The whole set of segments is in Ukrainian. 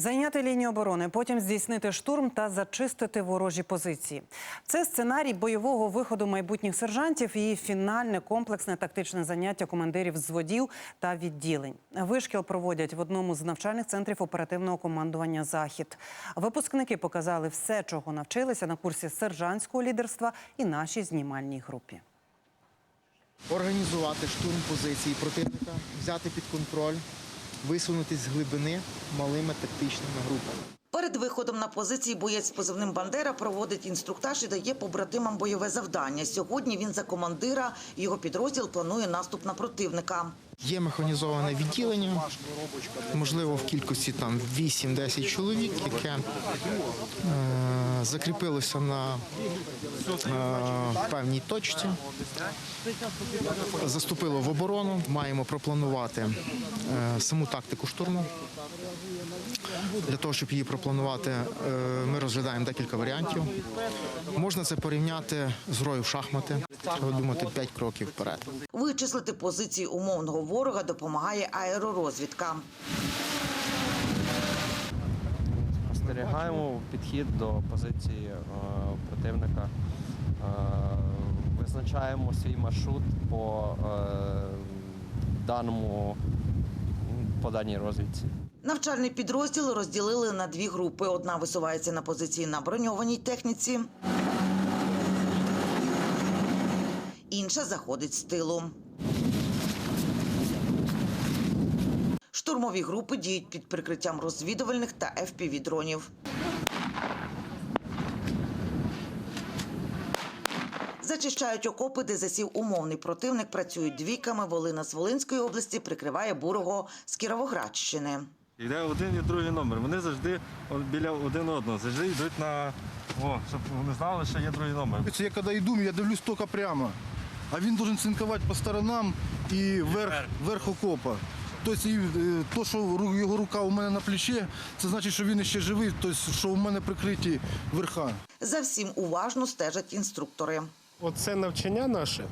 Зайняти лінію оборони, потім здійснити штурм та зачистити ворожі позиції. Це сценарій бойового виходу майбутніх сержантів і фінальне комплексне тактичне заняття командирів зводів та відділень. Вишкіл проводять в одному з навчальних центрів оперативного командування Захід. Випускники показали все, чого навчилися на курсі сержантського лідерства і нашій знімальній групі. організувати штурм позиції противника, взяти під контроль, висунутись з глибини малими тактичними групами. Перед виходом на позиції боєць з позивним Бандера проводить інструктаж і дає побратимам бойове завдання. Сьогодні він за командира. Його підрозділ планує наступ на противника. Є механізоване відділення, можливо, в кількості там 8-10 чоловік, яке е, закріпилося на е, певній точці, заступило в оборону. Маємо пропланувати е, саму тактику штурму. Для того, щоб її пропланувати, ми розглядаємо декілька варіантів. Можна це порівняти з грою в шахмати. Треба думати 5 кроків вперед. Вичислити позиції умовного ворога допомагає аеророзвідка. Спостерігаємо підхід до позиції е, противника, Е, визначаємо свій маршрут по е, даному по даній розвідці. Навчальний підрозділ розділили на дві групи. Одна висувається на позиції на броньованій техніці, інша заходить з тилу. Штурмові групи діють під прикриттям розвідувальних та FPV-дронів. Зачищають окопи, де засів умовний противник. Працюють двійками. Волина з Волинської області прикриває бурого з Кіровоградщини. Йде один і другий номер. Вони завжди біля один одного, завжди йдуть на о, щоб вони знали, що є другий номер. Це Я коли йду, я дивлюсь тільки прямо. А він должен цинкувати по сторонам і верх, верх окопа. Тобто, і, е, то, що його рука у мене на плечі, це значить, що він ще живий, тобто, що у мене прикриті верха. За всім уважно стежать інструктори. Оце навчання наше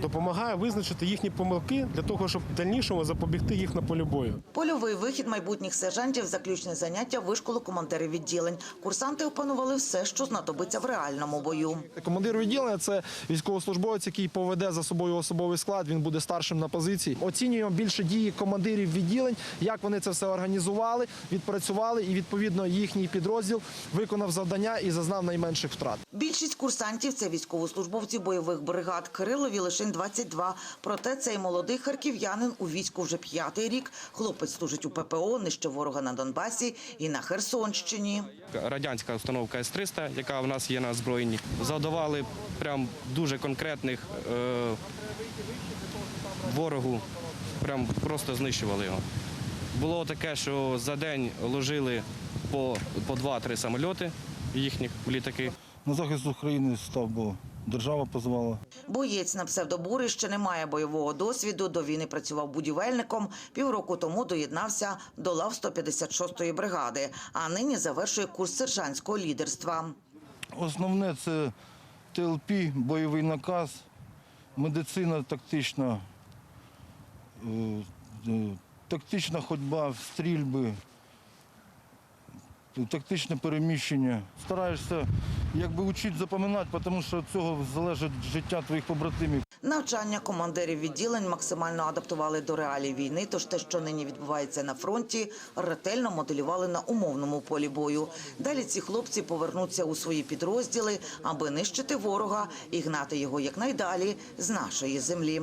допомагає визначити їхні помилки для того, щоб в дальнішому запобігти їх на полі бою. Польовий вихід майбутніх сержантів заключне заняття вишколу командирів відділень. Курсанти опанували все, що знадобиться в реальному бою. Командир відділення це військовослужбовець, який поведе за собою особовий склад. Він буде старшим на позиції. Оцінюємо більше дії командирів відділень, як вони це все організували, відпрацювали, і відповідно їхній підрозділ виконав завдання і зазнав найменших втрат. Більшість курсантів це військовослужбовці бойових бригад. Кирилові лишень 22. Проте цей молодий харків'янин у війську вже п'ятий рік. Хлопець служить у ППО, нижче ворога на Донбасі і на Херсонщині. Радянська установка С-300, яка в нас є на озброєнні, завдавали прям дуже конкретних е, ворогу, прям просто знищували його. Було таке, що за день ложили по, по 2-3 самольоти їхніх літаки. На захист України став, бо держава позвала. Боєць на псевдобури ще не має бойового досвіду. До війни працював будівельником. Півроку тому доєднався до лав 156-ї бригади, а нині завершує курс сержантського лідерства. Основне це ТЛП, бойовий наказ, медицина тактична, е, е, тактична ходьба, стрільби, тактичне переміщення. Стараєшся якби учити запам'ятати, тому що від цього залежить життя твоїх побратимів. Навчання командирів відділень максимально адаптували до реалій війни. Тож те, що нині відбувається на фронті, ретельно моделювали на умовному полі бою. Далі ці хлопці повернуться у свої підрозділи, аби нищити ворога і гнати його якнайдалі з нашої землі.